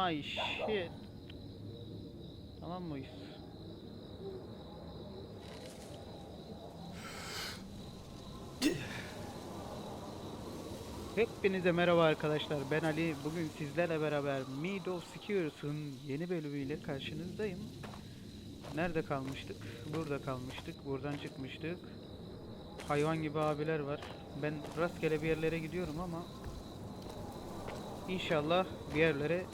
my shit. Tamam mıyız? Hepinize merhaba arkadaşlar. Ben Ali. Bugün sizlerle beraber Mid of yeni bölümüyle karşınızdayım. Nerede kalmıştık? Burada kalmıştık. Buradan çıkmıştık. Hayvan gibi abiler var. Ben rastgele bir yerlere gidiyorum ama İnşallah bir yerlere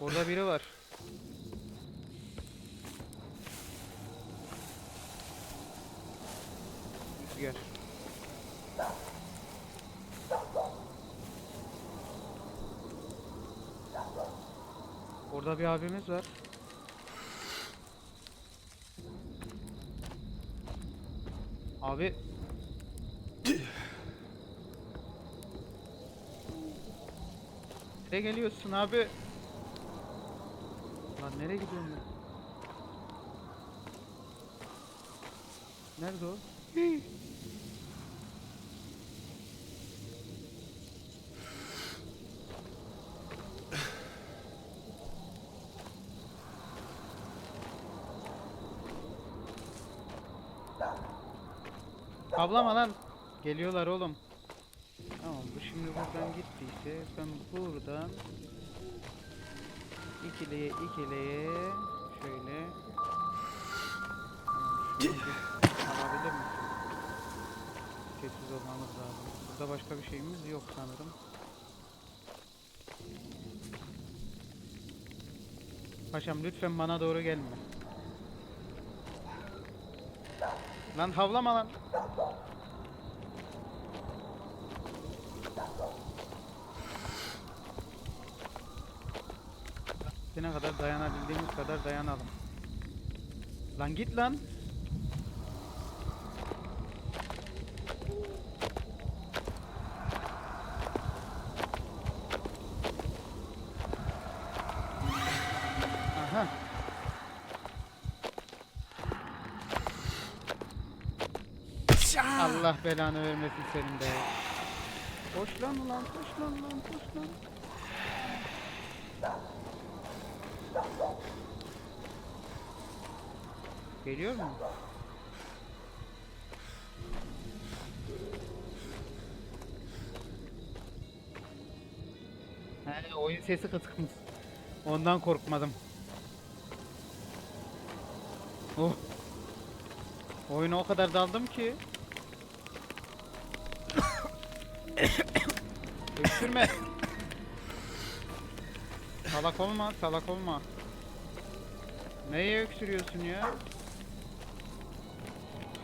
Orada biri var. Gel. Orada bir abimiz var. Abi Nereye geliyorsun abi? Lan nereye gidiyorsun ben? Nerede o? Ablama lan. Geliyorlar oğlum. Tamam bu şimdi buradan gittiyse ben buradan ikiliye ikiliye şöyle alabilir misin? Sessiz olmamız lazım. Burada başka bir şeyimiz yok sanırım. Paşam lütfen bana doğru gelme. Lan havlama lan. Ne kadar dayanabildiğimiz kadar dayanalım. Lan git lan. Allah belanı vermesin senin de. Koş lan ulan koş lan lan koş lan. Geliyor mu? He, oyun sesi kısıkmış. Ondan korkmadım. Oh. Oyuna o kadar daldım ki. Öksürme. Salak olma, salak olma. Neye öksürüyorsun ya?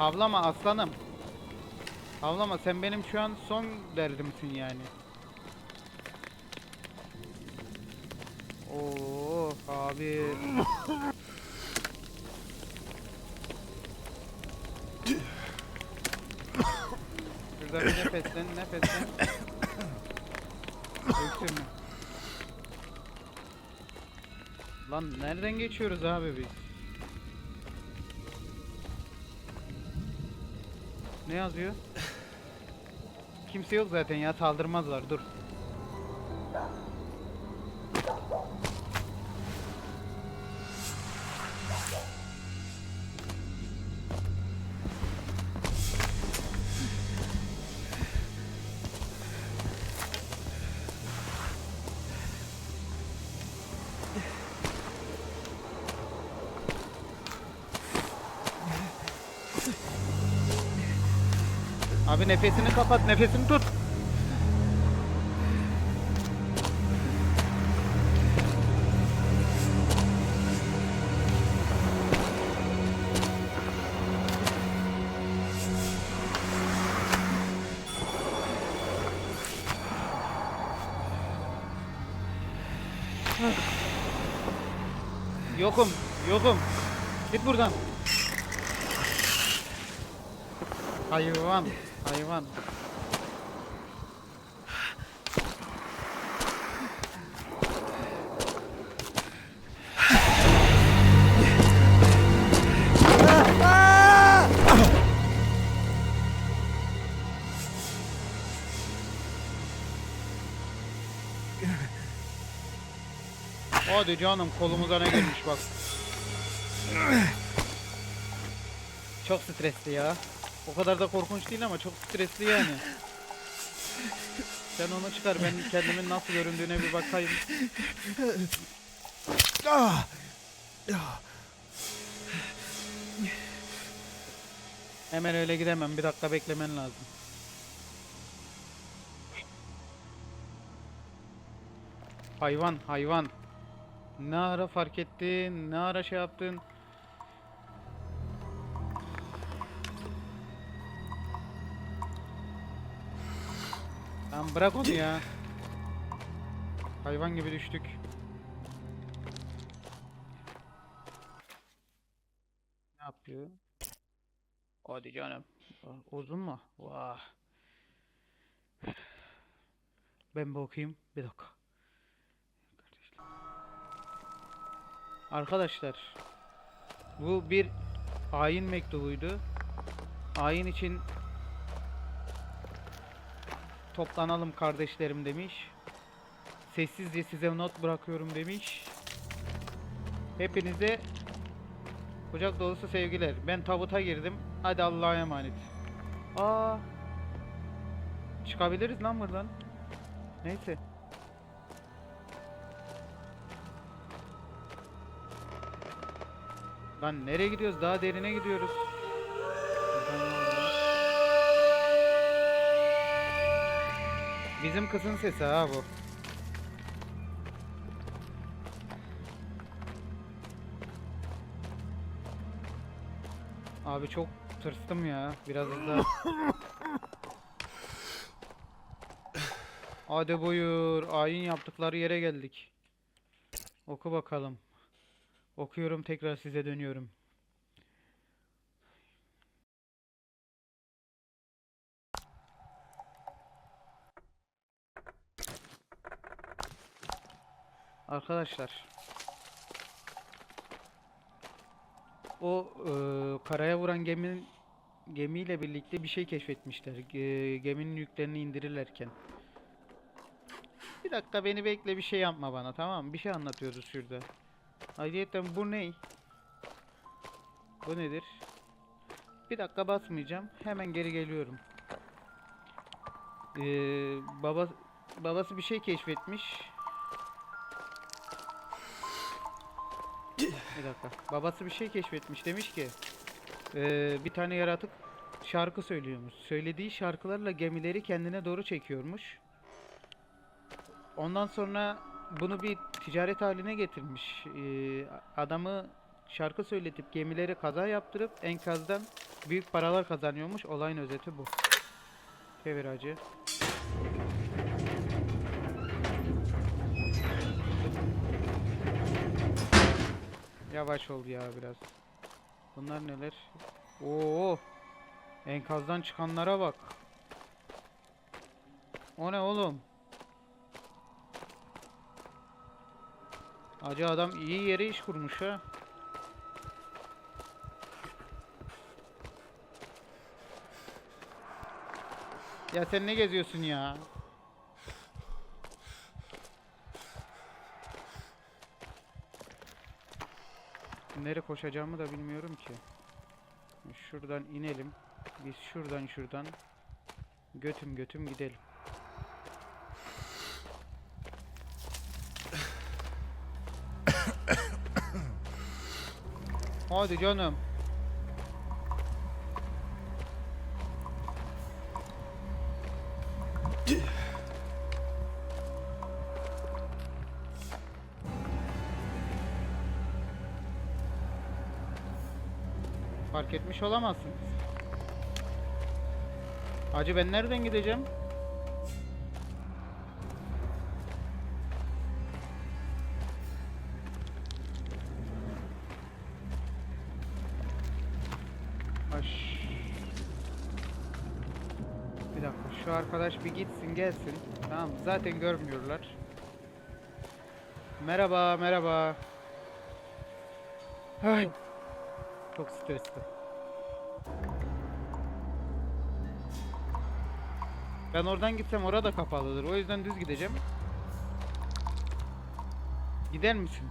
Havlama aslanım. Havlama sen benim şu an son derdimsin yani. Oo abi. Şurada bir nefeslen nefeslen. Öksürme. Lan nereden geçiyoruz abi biz? Ne yazıyor? Kimse yok zaten ya saldırmazlar dur. Abi nefesini kapat, nefesini tut. Yokum, yokum. Git buradan. Hayvan, hayvan. Hadi canım kolumuza ne gelmiş bak. Çok stresli ya. O kadar da korkunç değil ama çok stresli yani. Sen onu çıkar ben kendimin nasıl göründüğüne bir bakayım. Ah! Ah! Hemen öyle gidemem bir dakika beklemen lazım. Hayvan hayvan. Ne ara fark ettin? Ne ara şey yaptın? Tamam bırak onu ya. Hayvan gibi düştük. Ne yapıyor? Hadi canım. Ah, Uzun mu? Vah. Ben bir okuyayım. Bir dakika. Arkadaşlar. Bu bir ayin mektubuydu. Ayin için toplanalım kardeşlerim demiş. Sessizce size not bırakıyorum demiş. Hepinize kucak dolusu sevgiler. Ben tabuta girdim. Hadi Allah'a emanet. Aa. Çıkabiliriz lan buradan. Neyse. Lan nereye gidiyoruz? Daha derine gidiyoruz. Bizim kızın sesi ha bu. Abi çok tırstım ya. Biraz da. Hadi buyur. Ayin yaptıkları yere geldik. Oku bakalım. Okuyorum tekrar size dönüyorum. Arkadaşlar. O eee, karaya vuran geminin gemiyle birlikte bir şey keşfetmişler. Ge- geminin yüklerini indirirlerken. Bir dakika beni bekle bir şey yapma bana tamam mı? Bir şey anlatıyoruz şurada. Ayrıyeten bu ne? Bu nedir? Bir dakika basmayacağım. Hemen geri geliyorum. Ee, baba babası bir şey keşfetmiş. Bir dakika. Babası bir şey keşfetmiş. Demiş ki ee, bir tane yaratık şarkı söylüyormuş. Söylediği şarkılarla gemileri kendine doğru çekiyormuş. Ondan sonra bunu bir ticaret haline getirmiş. Ee, adamı şarkı söyletip gemileri kaza yaptırıp enkazdan büyük paralar kazanıyormuş. Olayın özeti bu. Çevir hacı. Yavaş ol ya biraz. Bunlar neler? Oo! Enkazdan çıkanlara bak. O ne oğlum? Acı adam iyi yere iş kurmuş ha. Ya sen ne geziyorsun ya? Nereye koşacağımı da bilmiyorum ki. Şuradan inelim. Biz şuradan şuradan götüm götüm gidelim. Hadi canım. Fark etmiş olamazsınız. Hacı ben nereden gideceğim? Baş. Bir dakika şu arkadaş bir gitsin gelsin. Tamam zaten görmüyorlar. Merhaba merhaba. Ay. Çok stresli. Ben oradan gitsem orada kapalıdır. O yüzden düz gideceğim. Gider misin?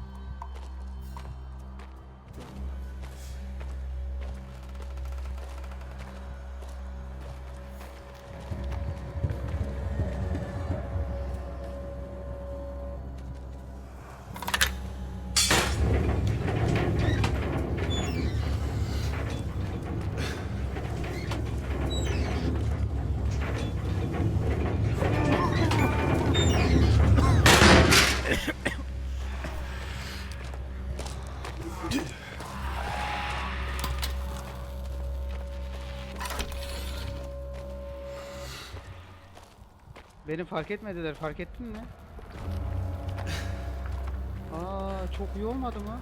Beni fark etmediler. Fark ettin mi? Aa çok iyi olmadı mı?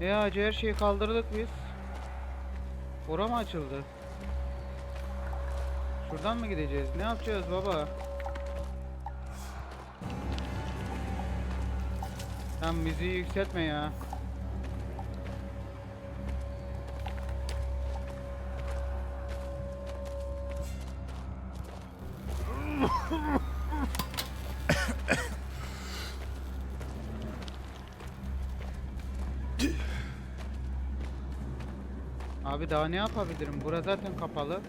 Ya hacı her şeyi kaldırdık biz. Ora mı açıldı? Şuradan mı gideceğiz? Ne yapacağız baba? Tam müziği yükseltme ya. Abi daha ne yapabilirim? Bura zaten kapalı.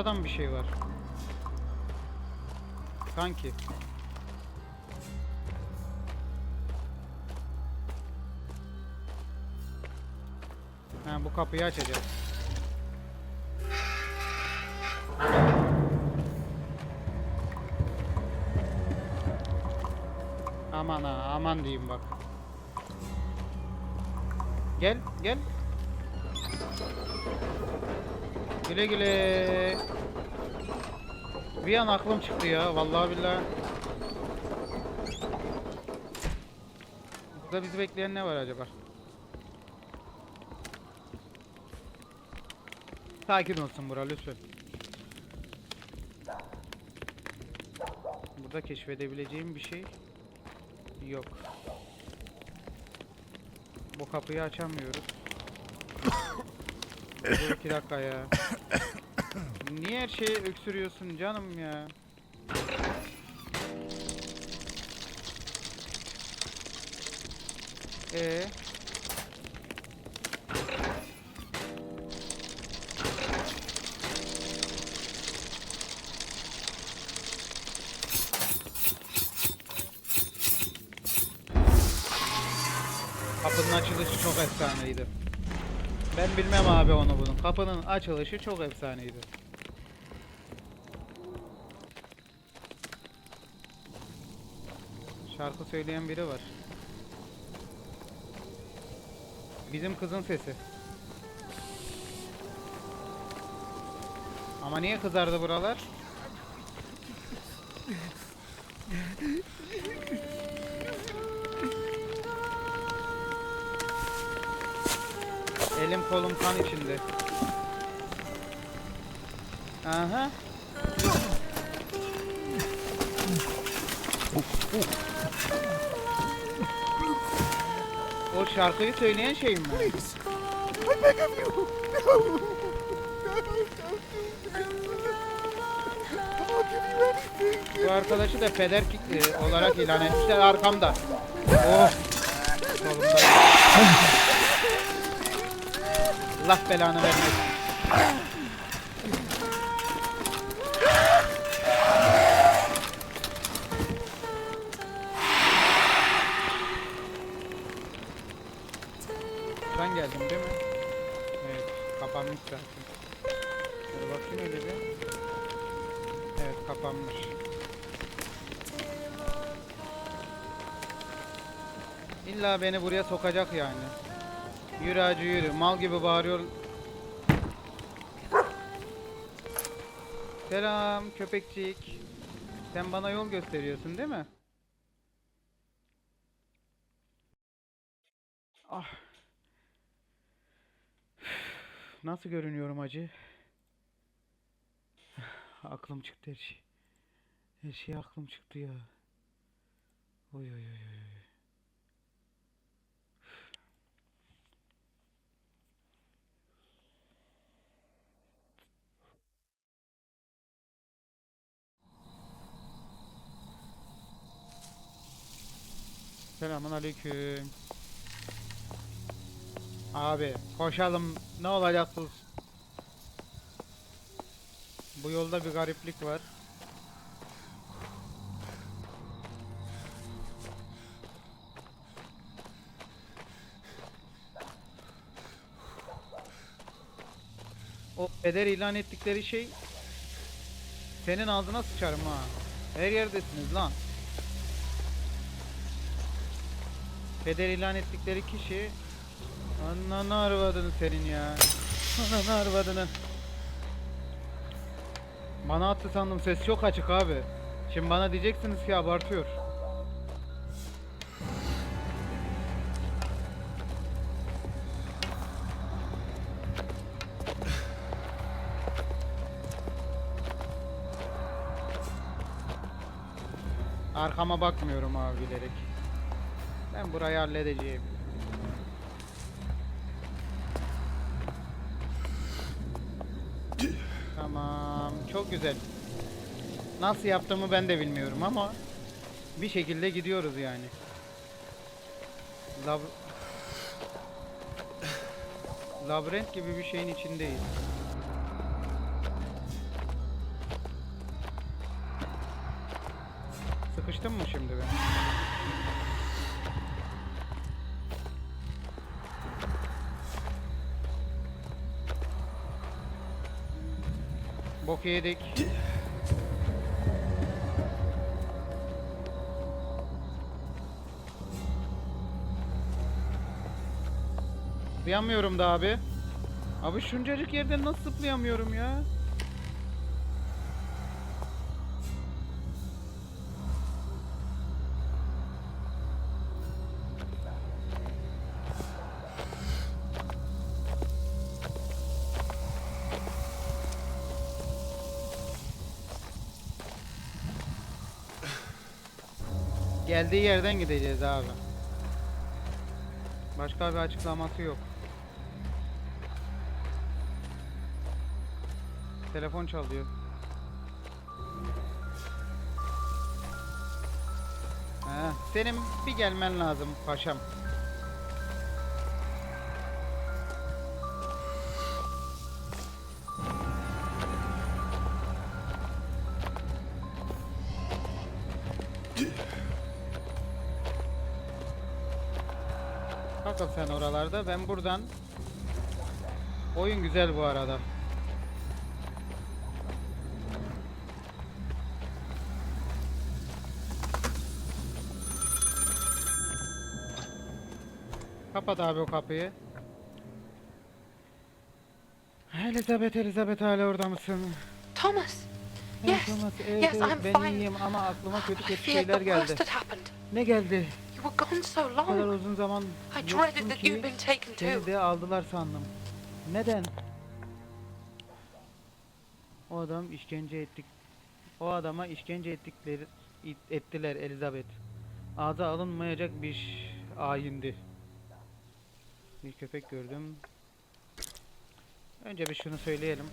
Orada da mı bir şey var? Sanki. Ha bu kapıyı açacağız. Aman ha aman diyeyim bak. Gel gel. Güle güle. Bir an aklım çıktı ya vallahi billahi. Burada bizi bekleyen ne var acaba? Sakin olsun bura lütfen. Burada keşfedebileceğim bir şey yok. Bu kapıyı açamıyoruz. Dur iki dakika ya. Niye her şeyi öksürüyorsun canım ya? Ee. Kapının açılışı çok efsaneydi. Ben bilmem abi onu bunun. Kapının açılışı çok efsaneydi. Şarkı söyleyen biri var. Bizim kızın sesi. Ama niye kızardı buralar? Elim kolum kan içinde. Aha. O şarkıyı söyleyen şey mi? Please, I beg of you. No. Bu arkadaşı da peder e, olarak ilan etmişler arkamda. Oh. Allah belanı vermesin. İlla beni buraya sokacak yani. Yürü hacı yürü. Mal gibi bağırıyor. Selam köpekçik. Sen bana yol gösteriyorsun değil mi? Ah. Nasıl görünüyorum acı? Aklım çıktı her şey. Her şey aklım çıktı ya. Oy oy oy oy. Selamun aleyküm. Abi koşalım ne olacak bu? Bu yolda bir gariplik var. O eder ilan ettikleri şey senin ağzına sıçarım ha. Her yerdesiniz lan. Peder ilan ettikleri kişi Ananı arvadını senin ya. Ananı arvadını. Bana attı sandım ses çok açık abi. Şimdi bana diyeceksiniz ki abartıyor. Arkama bakmıyorum abi bilerek. Ben burayı halledeceğim. Tamam, çok güzel. Nasıl yaptığımı ben de bilmiyorum ama bir şekilde gidiyoruz yani. Lab Labirent gibi bir şeyin içindeyiz. Bok yedik. Zıplayamıyorum da abi. Abi şuncacık yerden nasıl zıplayamıyorum ya? Geldiği yerden gideceğiz abi. Başka bir açıklaması yok. Telefon çalıyor. Ha, senin bir gelmen lazım paşam. Sen oralarda. Ben buradan Oyun güzel bu arada. Kapat abi o kapıyı. Elizabeth, Elizabeth hala orada mısın? Thomas, Yes, Thomas, evet, yes, evet, I'm ben fine. iyiyim ama aklıma kötü kötü şeyler geldi. Ne geldi? You were gone so Bu kadar long. uzun zaman I yoksun dreaded that ki you'd been taken seni too. de aldılar sandım. Neden? O adam işkence ettik. O adama işkence ettikleri it- ettiler Elizabeth. Ağza alınmayacak bir ş- ayindi. Bir köpek gördüm. Önce bir şunu söyleyelim.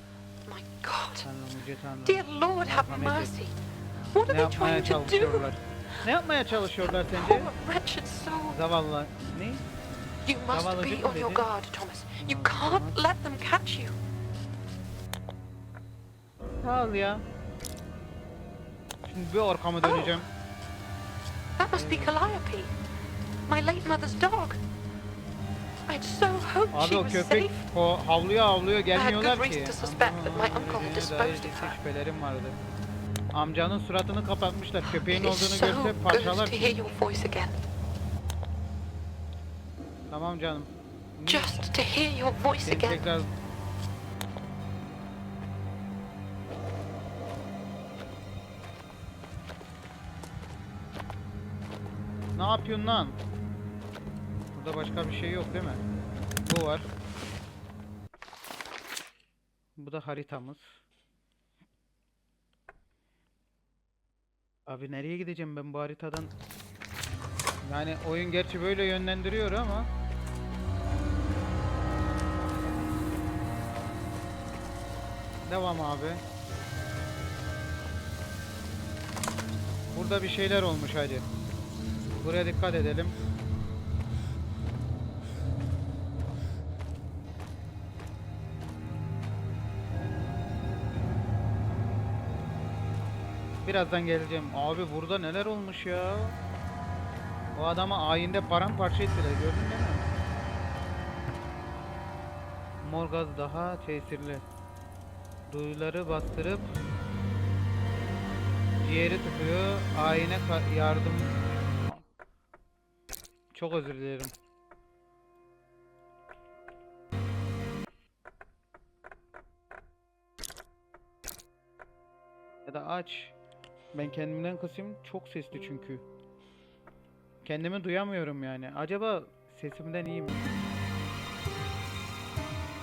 My God. Yüce Tanrım. Dear Lord, have mercy. What Ne are they yapmaya trying to do? çalışıyorlar? Ne yapmaya çalışıyorlar sence? Poor wretched soul. Zavallı. Ne? You must be on your guard, Thomas. You can't let them catch you. Sağ ol ya. Şimdi bir arkamı döneceğim. That must be Calliope, my late mother's dog. I'd so hoped Abi she o was köpek safe. havluya havluya gelmiyorlar good ki. reason to suspect that my uncle had disposed of her. şüphelerim vardı. Amcanın suratını kapatmışlar. Köpeğin olduğunu görse parçalar. Tamam canım. Just to hear your voice again. tekrar Ne yapıyorsun lan? Burada başka bir şey yok değil mi? Bu var. Bu da haritamız. Abi nereye gideceğim ben bu haritadan? Yani oyun gerçi böyle yönlendiriyor ama Devam abi. Burada bir şeyler olmuş hadi. Buraya dikkat edelim. Birazdan geleceğim. Abi burada neler olmuş ya? O adamı ayinde paramparça ettiler gördün değil mi? Mor gaz daha tesirli. Duyuları bastırıp ciğeri tıkıyor. Ayine yardım. Çok özür dilerim. Ya da aç. Ben kendimden kısayım. Çok sesli çünkü. Kendimi duyamıyorum yani. Acaba sesimden iyi mi?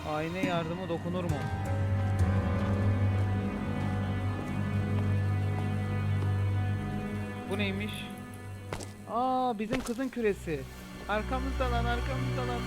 Ayna yardımı dokunur mu? Bu neymiş? Aa bizim kızın küresi. Arkamızda lan arkamızda lan.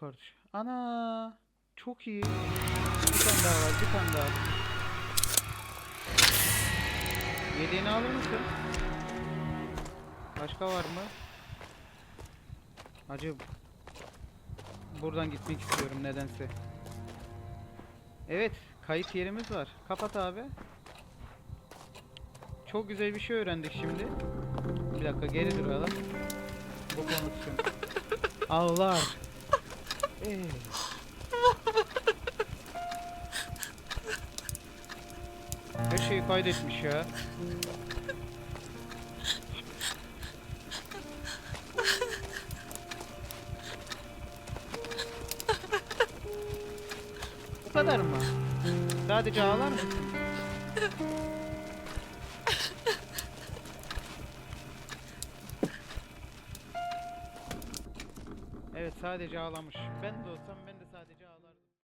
Kardeş. Ana. Çok iyi. Bir tane daha var, bir tane daha. Yediğini alır mısın? Başka var mı? Acı. Buradan gitmek istiyorum nedense. Evet, kayıt yerimiz var. Kapat abi. Çok güzel bir şey öğrendik şimdi. Bir dakika geri duralım. Bu konuşsun. Ağlar. Her şeyi kaydetmiş ya. Bu kadar mı? Sadece ağlar mısın? Sadece ağlamış. Ben de olsam